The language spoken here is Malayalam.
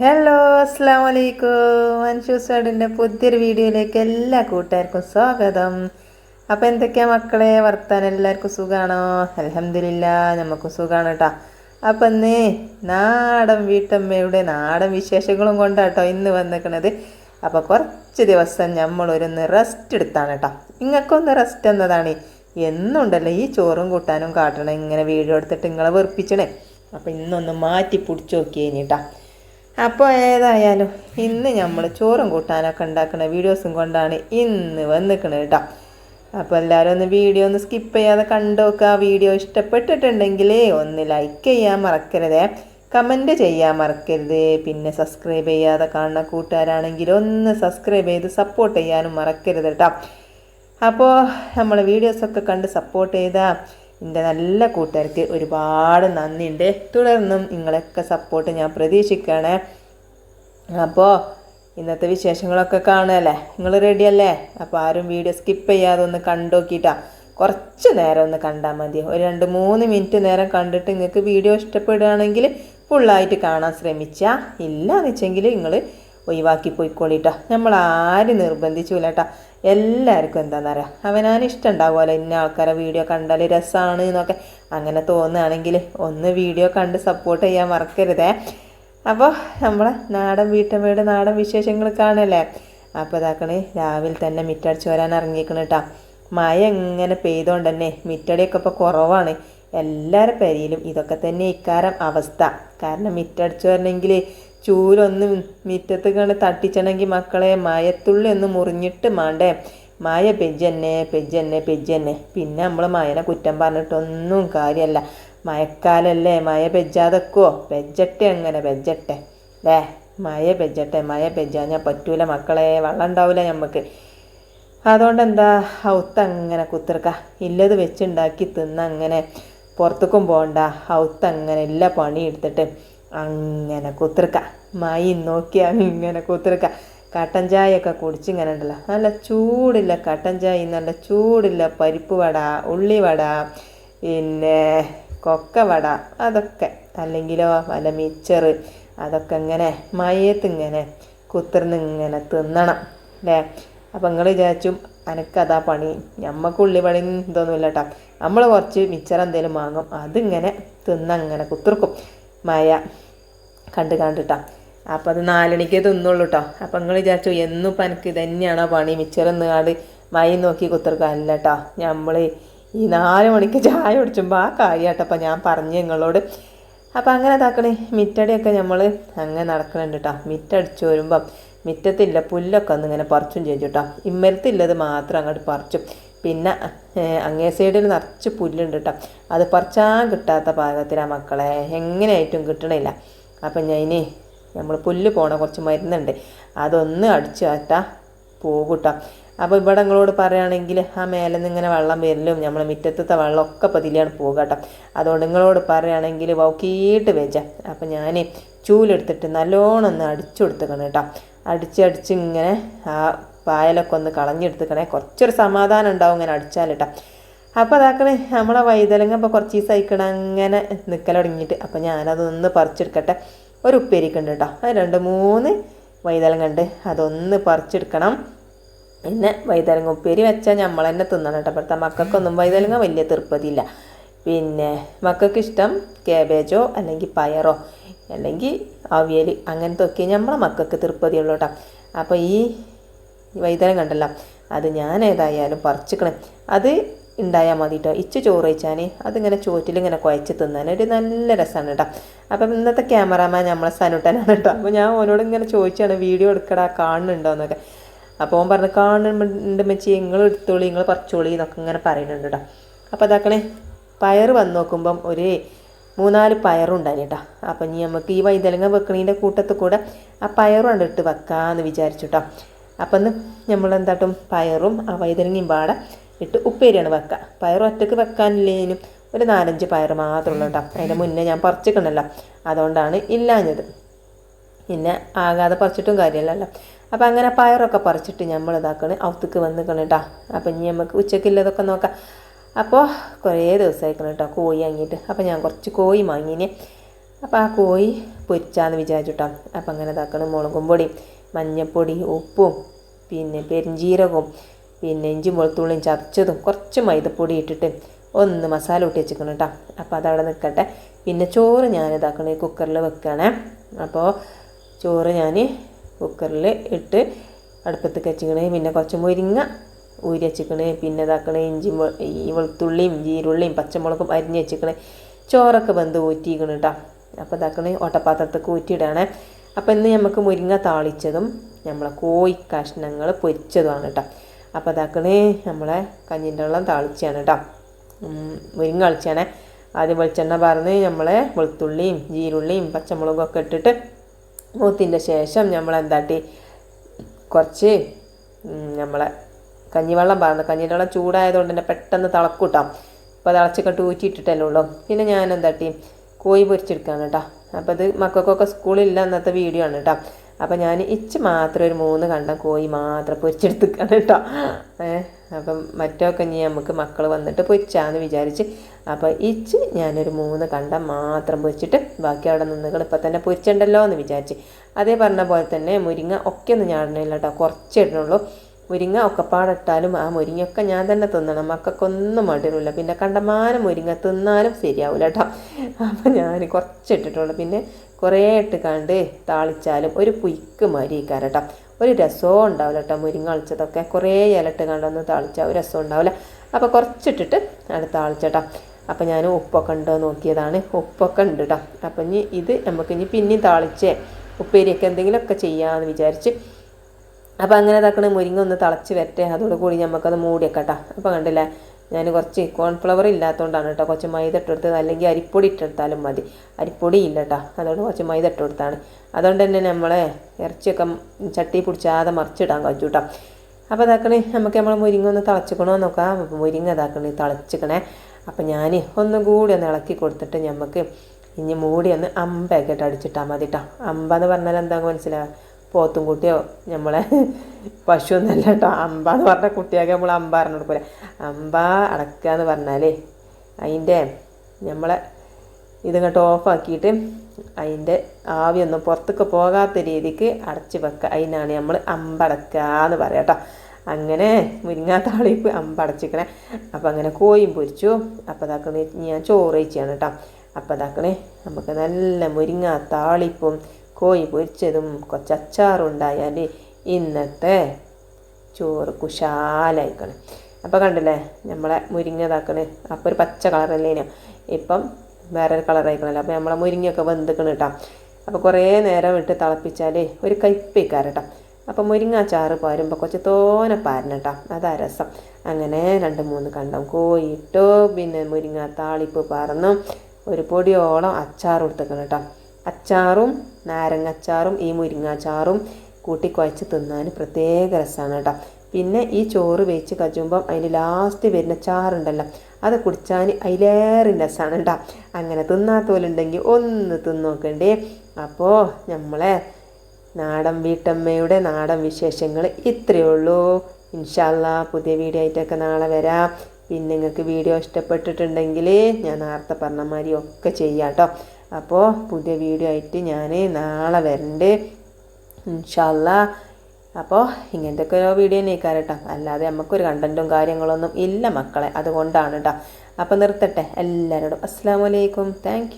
ഹലോ അസ്സാം വലൈക്കും അൻഷൂസാഡിന്റെ പുതിയൊരു വീഡിയോയിലേക്ക് എല്ലാ കൂട്ടുകാർക്കും സ്വാഗതം. അപ്പോൾ എന്തൊക്കെയാ മക്കളെ? വർത്താനം എല്ലാവർക്കും സുഖമാണോ അലഹമില്ല നമുക്ക് സുഖമാണ് കേട്ടോ അപ്പം ഇന്ന് നാടൻ വീട്ടമ്മയുടെ നാടൻ വിശേഷങ്ങളും കൊണ്ടാട്ടോ ഇന്ന് വന്നിക്കണത്. അപ്പോൾ കുറച്ച് ദിവസം നമ്മളൊരൊന്ന് റെസ്റ്റ് എടുത്താണ് കേട്ടോ നിങ്ങൾക്കൊന്ന് റെസ്റ്റ് എന്നതാണ് എന്നുണ്ടല്ലോ ഈ ചോറും കൂട്ടാനും കാട്ടണം ഇങ്ങനെ വീഡിയോ എടുത്തിട്ട് നിങ്ങളെ വെറുപ്പിച്ചണേ. അപ്പോൾ ഇന്നൊന്ന് മാറ്റി പിടിച്ച് നോക്കിയേനിട്ടാ അപ്പോൾ ഏതായാലും ഇന്ന് നമ്മൾ ചോറും കൂട്ടാനൊക്കെ ഉണ്ടാക്കുന്ന വീഡിയോസും കൊണ്ടാണ് ഇന്ന് വന്നിക്കണത് കേട്ടോ അപ്പോൾ എല്ലാവരും ഒന്ന് വീഡിയോ ഒന്ന് സ്കിപ്പ് ചെയ്യാതെ കണ്ടോക്കുക വീഡിയോ ഇഷ്ടപ്പെട്ടിട്ടുണ്ടെങ്കിൽ ഒന്ന് ലൈക്ക് ചെയ്യാൻ മറക്കരുത്. കമന്റ് ചെയ്യാൻ മറക്കരുത്. പിന്നെ സബ്സ്ക്രൈബ് ചെയ്യാതെ കാണുന്ന കൂട്ടുകാരാണെങ്കിൽ ഒന്ന് സബ്സ്ക്രൈബ് ചെയ്ത് സപ്പോർട്ട് ചെയ്യാനും മറക്കരുത് കേട്ടോ അപ്പോൾ നമ്മൾ വീഡിയോസൊക്കെ കണ്ട് സപ്പോർട്ട് ചെയ്ത എന്റെ നല്ല കൂട്ടുകാർക്ക് ഒരുപാട് നന്ദിയുണ്ട്. തുടർന്നും നിങ്ങളൊക്കെ സപ്പോർട്ട് ഞാൻ പ്രതീക്ഷിക്കുകയാണ്. അപ്പോൾ ഇന്നത്തെ വിശേഷങ്ങളൊക്കെ കാണുമല്ലേ നിങ്ങൾ റെഡിയല്ലേ അപ്പോൾ ആരും വീഡിയോ സ്കിപ്പ് ചെയ്യാതെ ഒന്ന് കണ്ടോക്കിയിട്ടാ കുറച്ച് നേരം ഒന്ന് കണ്ടാൽ മതി. ഒരു രണ്ട് മൂന്ന് മിനിറ്റ് നേരം കണ്ടിട്ട് നിങ്ങൾക്ക് വീഡിയോ ഇഷ്ടപ്പെടുകയാണെങ്കിൽ ഫുള്ളായിട്ട് കാണാൻ ശ്രമിച്ചാൽ ഇല്ല എന്ന് വെച്ചെങ്കിൽ നിങ്ങൾ ഒഴിവാക്കി പോയിക്കോളിട്ടോ. നമ്മൾ ആരും നിർബന്ധിച്ചില്ല എല്ലാവർക്കും എന്താണെന്ന് അറിയാം? അവനാൻ ഇഷ്ടം ഉണ്ടാവുമല്ലോ ഇന്ന ആൾക്കാരെ വീഡിയോ കണ്ടാൽ രസമാണ് എന്നൊക്കെ. അങ്ങനെ തോന്നുകയാണെങ്കിൽ ഒന്ന് വീഡിയോ കണ്ട് സപ്പോർട്ട് ചെയ്യാൻ മറക്കരുതേ. അപ്പോൾ നമ്മളെ നാടൻ വീട്ടമ്മയുടെ നാടൻ വിശേഷങ്ങൾ കാണല്ലേ? അപ്പോൾ ഇതാക്കണേ രാവിലെ തന്നെ മിറ്റടിച്ച് വരാൻ ഇറങ്ങിയിരിക്കണം കേട്ടോ മഴ എങ്ങനെ പെയ്തുകൊണ്ട് തന്നെ മിറ്റടിയൊക്കെ ഇപ്പോൾ കുറവാണ്. എല്ലാവരുടെ പെരിയിലും ഇതൊക്കെ തന്നെ ഇക്കാരം അവസ്ഥ. കാരണം മിറ്റടിച്ച് വരണമെങ്കിൽ ചൂലൊന്ന് മിറ്റത്ത് കണ്ട് തട്ടിച്ചണമെങ്കിൽ മക്കളെ മയത്തുള്ളി ഒന്ന് മുറിഞ്ഞിട്ട് മാണ്ടേ. മായ പെജ്ജന്നെ പെജ്ജന്നെ പെജ്ജന്നെ. പിന്നെ നമ്മൾ മായനെ കുറ്റം പറഞ്ഞിട്ടൊന്നും കാര്യമല്ല മയക്കാലല്ലേ മയ പെജ്ജാതെക്കോ? പെജ്ജട്ടെ അങ്ങനെ പെജ്ജട്ടെ. ഏ മയ പെജ്ജട്ടെ മയ പെജ്ജാഞ്ഞാൽ പറ്റൂല മക്കളെ. വെള്ളം ഉണ്ടാവില്ല നമുക്ക് അതുകൊണ്ട് എന്താ ഹൗത്ത് അങ്ങനെ കുത്തിർക്ക. ഇല്ലത് വെച്ചുണ്ടാക്കി തിന്ന അങ്ങനെ പുറത്തേക്കും പോകണ്ട ഹൗത്ത് അങ്ങനെ എല്ലാ പണി എടുത്തിട്ട് അങ്ങനെ കുത്തിർക്ക. മൈ നോക്കി അങ്ങനെ കുത്തിർക്ക. കട്ടൻ ചായയൊക്കെ കുടിച്ച് ഇങ്ങനെ ഉണ്ടല്ലോ നല്ല ചൂടില്ല കട്ടൻ ചായ നല്ല ചൂടില്ല പരിപ്പ് വട ഉള്ളി വട പിന്നെ കൊക്ക വട അതൊക്കെ. അല്ലെങ്കിലോ വല്ല മിച്ചർ അതൊക്കെ ഇങ്ങനെ മയത്ത് ഇങ്ങനെ കുത്തിർന്ന് ഇങ്ങനെ തിന്നണം അല്ലേ? അപ്പം നിങ്ങൾ വിചാരിച്ചു അനക്കതാ പണി. ഞമ്മക്ക് ഉള്ളി പണി ഇതൊന്നുമില്ല കേട്ടോ നമ്മൾ കുറച്ച് മിച്ചർ എന്തെങ്കിലും വാങ്ങും. അതിങ്ങനെ തിന്നങ്ങനെ കുത്തിർക്കും. മയ. കണ്ട് കണ്ടിട്ടാ അപ്പം അത് നാലണിക്കേ തിന്നുള്ളൂ കേട്ടോ അപ്പം നിങ്ങൾ വിചാരിച്ചു എന്നും ഇപ്പം എനിക്ക് തന്നെയാണോ പണി. മിച്ചറെന്ന് നിന്നാണ്ട് മൈ നോക്കി കുത്തിർക്കാനില്ല കേട്ടോ നമ്മൾ ഈ നാല് മണിക്ക് ചായ കുടിച്ചുമ്പോൾ ആ കാര്യമായിട്ടപ്പം ഞാൻ പറഞ്ഞു നിങ്ങളോട് അപ്പം അങ്ങനെ താക്കണേ മിറ്റടിയൊക്കെ നമ്മൾ അങ്ങനെ നടക്കണുണ്ട് കേട്ടോ മിറ്റടിച്ച് വരുമ്പം മിറ്റത്തില്ല പുല്ലൊക്കെ ഒന്ന് ഇങ്ങനെ പറിച്ചും ചെയ്തു കേട്ടോ ഇമ്മരത്തില്ലത് മാത്രം അങ്ങോട്ട് പറിച്ചു. പിന്നെ അങ്ങേ സൈഡിൽ നിറച്ച് പുല്ലുണ്ട് കേട്ടോ അത് പറിച്ചാൻ കിട്ടാത്ത പാകത്തിലാണ് മക്കളെ. എങ്ങനെയായിട്ടും കിട്ടണില്ല. അപ്പം ഞാൻ ഇനി നമ്മൾ പുല്ല് പോണ കുറച്ച് മരുന്നുണ്ട്. അതൊന്ന് അടിച്ചു കാറ്റാ പോകൂട്ടോ. അപ്പോൾ ഇവിടെ നിങ്ങളോട് പറയുകയാണെങ്കിൽ ആ മേലെ നിന്ന് ഇങ്ങനെ വെള്ളം വരലും നമ്മൾ മുറ്റത്തത്തെ വെള്ളമൊക്കെ പതിലാണ് പോകട്ടെ. കേട്ടോ അതുകൊണ്ട് നിങ്ങളോട് പറയുകയാണെങ്കിൽ വൗക്കിയിട്ട് വെച്ച അപ്പം ഞാൻ ചൂലെടുത്തിട്ട് നല്ലോണം ഒന്ന് അടിച്ചു കൊടുത്തേക്കണം കേട്ടോ അടിച്ച് അടിച്ച് ഇങ്ങനെ ആ പായലൊക്കെ ഒന്ന് കളഞ്ഞെടുത്തേക്കണേ. കുറച്ചൊരു സമാധാനം ഉണ്ടാവും ഇങ്ങനെ അടിച്ചാൽ കേട്ടോ അപ്പോൾ അതാക്കണേ നമ്മളെ വൈതലങ്ങ ഇപ്പോൾ കുറച്ച് ദിവസം അയക്കണം അങ്ങനെ നിൽക്കൽ തുടങ്ങിയിട്ട്. അപ്പോൾ ഞാനതൊന്ന് പറിച്ചെടുക്കട്ടെ. ഒരു ഉപ്പേരിക്കുണ്ട് കേട്ടോ. അത് രണ്ട് മൂന്ന് വൈതലങ്ങ ഉണ്ട്. അതൊന്ന് പറിച്ചെടുക്കണം. പിന്നെ വൈതലങ്ങ ഉപ്പേരി വെച്ചാൽ നമ്മൾ തന്നെ തിന്നണം കേട്ടോ. അപ്പോഴത്തെ മക്കൾക്കൊന്നും വൈതലങ്ങ വലിയ തീർപ്പതില്ല പിന്നെ മക്കൾക്ക് ഇഷ്ടം കാബേജോ അല്ലെങ്കിൽ പയറോ അല്ലെങ്കിൽ അവിയൽ അങ്ങനത്തെ ഒക്കെ നമ്മളെ മക്കൾക്ക് തൃപ്പതിയുള്ളൂ കേട്ടോ. അപ്പോൾ ഈ വൈതലങ്ങ ഉണ്ടല്ലോ അത് ഞാൻ ഏതായാലും പറിച്ചിക്കണം. അത് ഉണ്ടായാൽ മതി കേട്ടോ ഇച്ച് ചോറ് വെച്ചാൽ അതിങ്ങനെ ചോറ്റിലിങ്ങനെ കുഴച്ച് തിന്നാൻ ഒരു നല്ല രസമാണ് കേട്ടോ അപ്പം ഇന്നത്തെ ക്യാമറാമാൻ നമ്മളെ സനുട്ടനാണ് കേട്ടോ അപ്പോൾ ഞാൻ ഓനോട് ഇങ്ങനെ ചോദിച്ചാണ് വീഡിയോ എടുക്കടാ കാണുന്നുണ്ടോ? എന്നൊക്കെ. അപ്പോൾ ഓൻ പറഞ്ഞു കാണുന്നുണ്ട് മെച്ചി. നിങ്ങൾ എടുത്തോളി നിങ്ങൾ പറിച്ചോളി എന്നൊക്കെ ഇങ്ങനെ പറയുന്നുണ്ട് കേട്ടോ അപ്പോൾ അതാക്കണേ പയർ വന്ന് നോക്കുമ്പം ഒരു മൂന്നാൽ പയറുണ്ടായി കേട്ടോ അപ്പം ഇനി നമുക്ക് ഈ വൈതലങ്ങ വെക്കണീന്റെ കൂട്ടത്തിൽ കൂടെ ആ പയറും കണ്ടിട്ട് വെക്കാമെന്ന് വിചാരിച്ചു കേട്ടോ അപ്പം നമ്മൾ എന്താട്ടും പയറും ആ വൈതലങ്ങയും പാടെ ഇട്ട് ഉപ്പേരിയാണ് വെക്കുക പയർ ഒറ്റയ്ക്ക് വെക്കാനില്ലേനും ഒരു നാലഞ്ച് പയർ മാത്രമുള്ളൂ കേട്ടോ. അതിന്റെ മുന്നേ ഞാൻ പറിച്ചിട്ടുണ്ടല്ലോ. അതുകൊണ്ടാണ് ഇല്ലാഞ്ഞത്. പിന്നെ ആകാതെ പറിച്ചിട്ടും കാര്യമില്ലല്ലോ. അപ്പോൾ അങ്ങനെ പയറൊക്കെ പറിച്ചിട്ട് നമ്മൾ ഇതാക്കണ്. അവത്തേക്ക് വന്നിക്കണം കേട്ടോ അപ്പം ഇനി നമുക്ക് ഉച്ചക്കില്ലതൊക്കെ നോക്കാം. അപ്പോൾ കുറേ ദിവസമായിക്കണം കേട്ടോ കോഴി വാങ്ങിയിട്ട്. അപ്പോൾ ഞാൻ കുറച്ച് കോഴി വാങ്ങിനെ. അപ്പോൾ ആ കോഴി പൊരിച്ചാന്ന് വിചാരിച്ചിട്ടോ അപ്പം അങ്ങനെ ഇതാക്കണം. മുളകും പൊടി മഞ്ഞൾപ്പൊടി ഉപ്പും പിന്നെ പെരിഞ്ചീരകവും പിന്നെ ഇഞ്ചി വെളുത്തുള്ളിയും ചതച്ചതും കുറച്ച് മൈദപ്പൊടി ഇട്ടിട്ട് ഒന്ന് മസാല ഊട്ടി വെച്ചേക്കണം കേട്ടോ. അപ്പോൾ അതവിടെ നിൽക്കട്ടെ. പിന്നെ ചോറ് ഞാൻ ഇതാക്കണേ കുക്കറിൽ വെക്കണേ. അപ്പോൾ ചോറ് ഞാൻ കുക്കറിൽ ഇട്ട് അടുപ്പത്ത് വെച്ചിക്കണേ. പിന്നെ കുറച്ച് മുരിങ്ങ ഊരി വെച്ചിക്കണേ. പിന്നെ ഇതാക്കണേ ഇഞ്ചി ഈ വെളുത്തുള്ളിയും ജീരുള്ളിയും പച്ചമുളകും അരിഞ്ഞ് വെച്ചിക്കണേ. ചോറൊക്കെ വെന്ത് ഊറ്റിക്കണം കേട്ടോ. അപ്പോൾ ഇതാക്കണേ ഓട്ടപ്പാത്രത്തേക്ക് ഊറ്റിയിടണേ. അപ്പോൾ ഇന്ന് നമുക്ക് മുരിങ്ങ താളിച്ചതും നമ്മളെ കോഴി കഷ്ണങ്ങൾ പൊരിച്ചതുമാണ് കേട്ടോ. അപ്പോൾ അതാക്കണ് നമ്മളെ കഞ്ഞിന്റെ വെള്ളം തളിച്ചാണ് കേട്ടോ മുരിങ്ങ തളിച്ചാണ് ആദ്യം വെളിച്ചെണ്ണ പറഞ്ഞ് നമ്മളെ വെളുത്തുള്ളിയും ജീരുള്ളിയും പച്ചമുളകും ഒക്കെ ഇട്ടിട്ട് മൂത്തിന്റെ ശേഷം നമ്മൾ എന്താട്ടി കുറച്ച് നമ്മളെ കഞ്ഞിവെള്ളം പറഞ്ഞു കഞ്ഞിന്റെ വെള്ളം ചൂടായതുകൊണ്ട് തന്നെ പെട്ടെന്ന് തിളക്കൂട്ടാം അപ്പോൾ തിളച്ചൊക്കെ ഊറ്റിയിട്ടിട്ടല്ലേ ഉള്ളൂ. പിന്നെ ഞാൻ എന്താട്ടി കോഴി പൊരിച്ചെടുക്കുകയാണ് കേട്ടോ അപ്പോൾ ഇത് മക്കൾക്കൊക്കെ സ്കൂളില്ല അന്നത്തെ വീഡിയോ ആണ് കേട്ടോ അപ്പോൾ ഞാൻ ഇച്ച് മാത്രം ഒരു മൂന്ന് കണ്ടം കോഴി മാത്രം പൊരിച്ചെടുത്തിക്കാണ് കേട്ടോ. ഏഹ് അപ്പം മറ്റൊക്കെ ഇനി നമുക്ക് മക്കൾ വന്നിട്ട് പൊരിച്ചാന്ന് വിചാരിച്ച്. അപ്പോൾ ഇച്ച് ഞാനൊരു മൂന്ന് കണ്ടം മാത്രം പൊരിച്ചിട്ട് ബാക്കി അവിടെ നിന്നുകൾ ഇപ്പം തന്നെ പൊരിച്ചിട്ടുണ്ടല്ലോ എന്ന് വിചാരിച്ച്. അതേ പറഞ്ഞ പോലെ തന്നെ മുരിങ്ങ ഒക്കെ ഒന്നും ഞാടണില്ല കേട്ടോ കുറച്ചേ മുരിങ്ങ ഒക്കെപ്പാടിട്ടാലും ആ മുരിങ്ങയൊക്കെ ഞാൻ തന്നെ തിന്നണം. മക്കൾക്കൊന്നും മടിയില്ല പിന്നെ കണ്ടമാനം മുരിങ്ങ തിന്നാലും ശരിയാവില്ല കേട്ടോ. അപ്പം ഞാൻ കുറച്ചിട്ടിട്ടുള്ളൂ പിന്നെ കുറേ ഇട്ട് കണ്ട് താളിച്ചാലും ഒരു പുയ്ക്ക് മരിക്കാറ് കേട്ടോ. ഒരു രസവും ഉണ്ടാവില്ല കേട്ടോ മുരിങ്ങ അളിച്ചതൊക്കെ. കുറേ ഇലട്ട് കണ്ടൊന്ന് താളിച്ചാൽ ഒരു രസം ഉണ്ടാവില്ല. അപ്പോൾ കുറച്ചിട്ടിട്ട് അത് താളിച്ചേട്ടാ അപ്പോൾ ഞാൻ ഉപ്പൊക്കെ ഉണ്ടോ നോക്കിയതാണ്. ഉപ്പൊക്കെ ഉണ്ട് കേട്ടോ. അപ്പം ഇനി ഇത് നമുക്ക് ഇനി പിന്നെയും താളിച്ചേ. ഉപ്പേരിയൊക്കെ എന്തെങ്കിലുമൊക്കെ ചെയ്യാമെന്ന് വിചാരിച്ച് അപ്പോൾ അങ്ങനെ തക്കണ മുരിങ്ങ ഒന്ന് തിളച്ച് വരട്ടെ. അതോടുകൂടി നമുക്കത് മൂടിയൊക്കെ കേട്ടോ അപ്പോൾ കണ്ടില്ലേ ഞാൻ കുറച്ച് കോൺഫ്ലവർ ഇല്ലാത്തതുകൊണ്ടാണ് കേട്ടോ കുറച്ച് മൈദ ഇട്ടെടുത്തത് അല്ലെങ്കിൽ അരിപ്പൊടി ഇട്ടെടുത്താലും മതി. അരിപ്പൊടി ഇല്ല കേട്ടോ അതുകൊണ്ട് കുറച്ച് മൈദ ഇട്ടെടുത്താണ് അതുകൊണ്ട് തന്നെ നമ്മളെ ഇറച്ചിയൊക്കെ ചട്ടി പിടിച്ചാതെ മറിച്ചിടാൻ കഴിച്ചു കേട്ടോ അപ്പോൾ ഇതാക്കണേ നമുക്ക് നമ്മൾ മുരിങ്ങ ഒന്ന് തിളച്ചിക്കണോ നോക്കാം. മുരിങ്ങ ഇതാക്കണേ തിളച്ചിക്കണേ. അപ്പം ഞാൻ ഒന്നും കൂടി ഒന്ന് ഇളക്കി കൊടുത്തിട്ട് നമുക്ക് ഇനി മൂടി ഒന്ന് അമ്പയൊക്കെ അടിച്ചിട്ടാൽ മതി കേട്ടോ അമ്പ എന്ന് പറഞ്ഞാൽ എന്താ മനസ്സിലാവുക പോത്തും കുട്ടിയോ? നമ്മളെ പശു ഒന്നല്ല കേട്ടോ. അമ്പ എന്ന് പറഞ്ഞ കുട്ടിയാകെ നമ്മൾ അമ്പ പറഞ്ഞു കൊടുക്കൂല. അമ്പ അടക്കുക എന്ന് പറഞ്ഞാലേ അതിന്റെ നമ്മളെ ഇതിങ്ങോട്ട് ഓഫാക്കിയിട്ട് അതിന്റെ ആവിയൊന്നും പുറത്തേക്ക് പോകാത്ത രീതിക്ക് അടച്ച് വെക്കുക അതിനാണ് നമ്മൾ അമ്പടക്കുക എന്ന് പറയാം കേട്ടോ. അങ്ങനെ മുരിങ്ങാത്താളിപ്പ് അമ്പടച്ചിക്കണേ അപ്പം അങ്ങനെ കോയും പൊരിച്ചു. അപ്പം അതാക്കണേ ഞാൻ ചോറ് വെച്ചാണ് കേട്ടോ. അപ്പം അതാക്കണേ നമുക്ക് നല്ല മുരിങ്ങ താളിപ്പും കോഴി പൊരിച്ചതും കൊച്ചച്ചാറുണ്ടായാൽ ഇന്നത്തെ ചോറ് കുശാലായിക്കണം. അപ്പോൾ കണ്ടില്ലേ നമ്മളെ മുരിങ്ങതാക്കണ്. അപ്പോൾ ഒരു പച്ച കളറല്ലേനും ഇപ്പം വേറൊരു കളറായിക്കണല്ലോ. അപ്പോൾ നമ്മളെ മുരിങ്ങയൊക്കെ വെന്തിക്കണം കേട്ടോ അപ്പോൾ കുറേ നേരം ഇട്ട് തിളപ്പിച്ചാൽ ഒരു കയ്പ്പേക്കാറ് കേട്ടോ അപ്പോൾ മുരിങ്ങ ചാറ് പാരുമ്പോൾ കുറച്ച് തോനെ പാരണം കേട്ടോ അതാ രസം. അങ്ങനെ രണ്ട് മൂന്ന് കണ്ടം കോയിട്ടു പിന്നെ മുരിങ്ങ താളിപ്പ് പറന്നു ഒരു പൊടിയോളം അച്ചാർ കൊടുത്തേക്കണം കേട്ടോ അച്ചാറും നാരങ്ങ അച്ചാറും ഈ മുരിങ്ങാച്ചാറും കൂട്ടി കുഴച്ച് തിന്നാൻ പ്രത്യേക രസമാണ് കേട്ടോ. പിന്നെ ഈ ചോറ് വേച്ച് കച്ചുമ്പം അതിന് ലാസ്റ്റ് വരുന്ന ചാറുണ്ടല്ലോ അത് കുടിച്ചാൽ അതിലേറെ രസമാണ് കേട്ടോ. അങ്ങനെ തിന്നാത്തോലുണ്ടെങ്കിൽ ഒന്ന് തിന്നോക്കണ്ടേ. അപ്പോൾ നമ്മളെ നാടൻ വീട്ടമ്മയുടെ നാടൻ വിശേഷങ്ങൾ ഇത്രയേ ഉള്ളൂ. ഇൻഷാല്ല പുതിയ വീഡിയോ ആയിട്ടൊക്കെ നാളെ വരാം. പിന്നെ നിങ്ങൾക്ക് വീഡിയോ ഇഷ്ടപ്പെട്ടിട്ടുണ്ടെങ്കിൽ ഞാൻ നേരത്തെ പറഞ്ഞ മാതിരി ഒക്കെ ചെയ്യാം കേട്ടോ. അപ്പോൾ പുതിയ വീഡിയോ ആയിട്ട് ഞാൻ നാളെ വരണ്ട്. ഇൻഷല്ല. അപ്പോൾ ഇങ്ങനത്തെ ഒരു വീഡിയോ നീക്കാൻ കേട്ടോ. അല്ലാതെ നമുക്കൊരു കണ്ടന്റും കാര്യങ്ങളൊന്നും ഇല്ല മക്കളെ. അതുകൊണ്ടാണ് കേട്ടോ അപ്പോൾ നിർത്തട്ടെ. എല്ലാവരോടും അസ്സാം വലൈക്കും താങ്ക്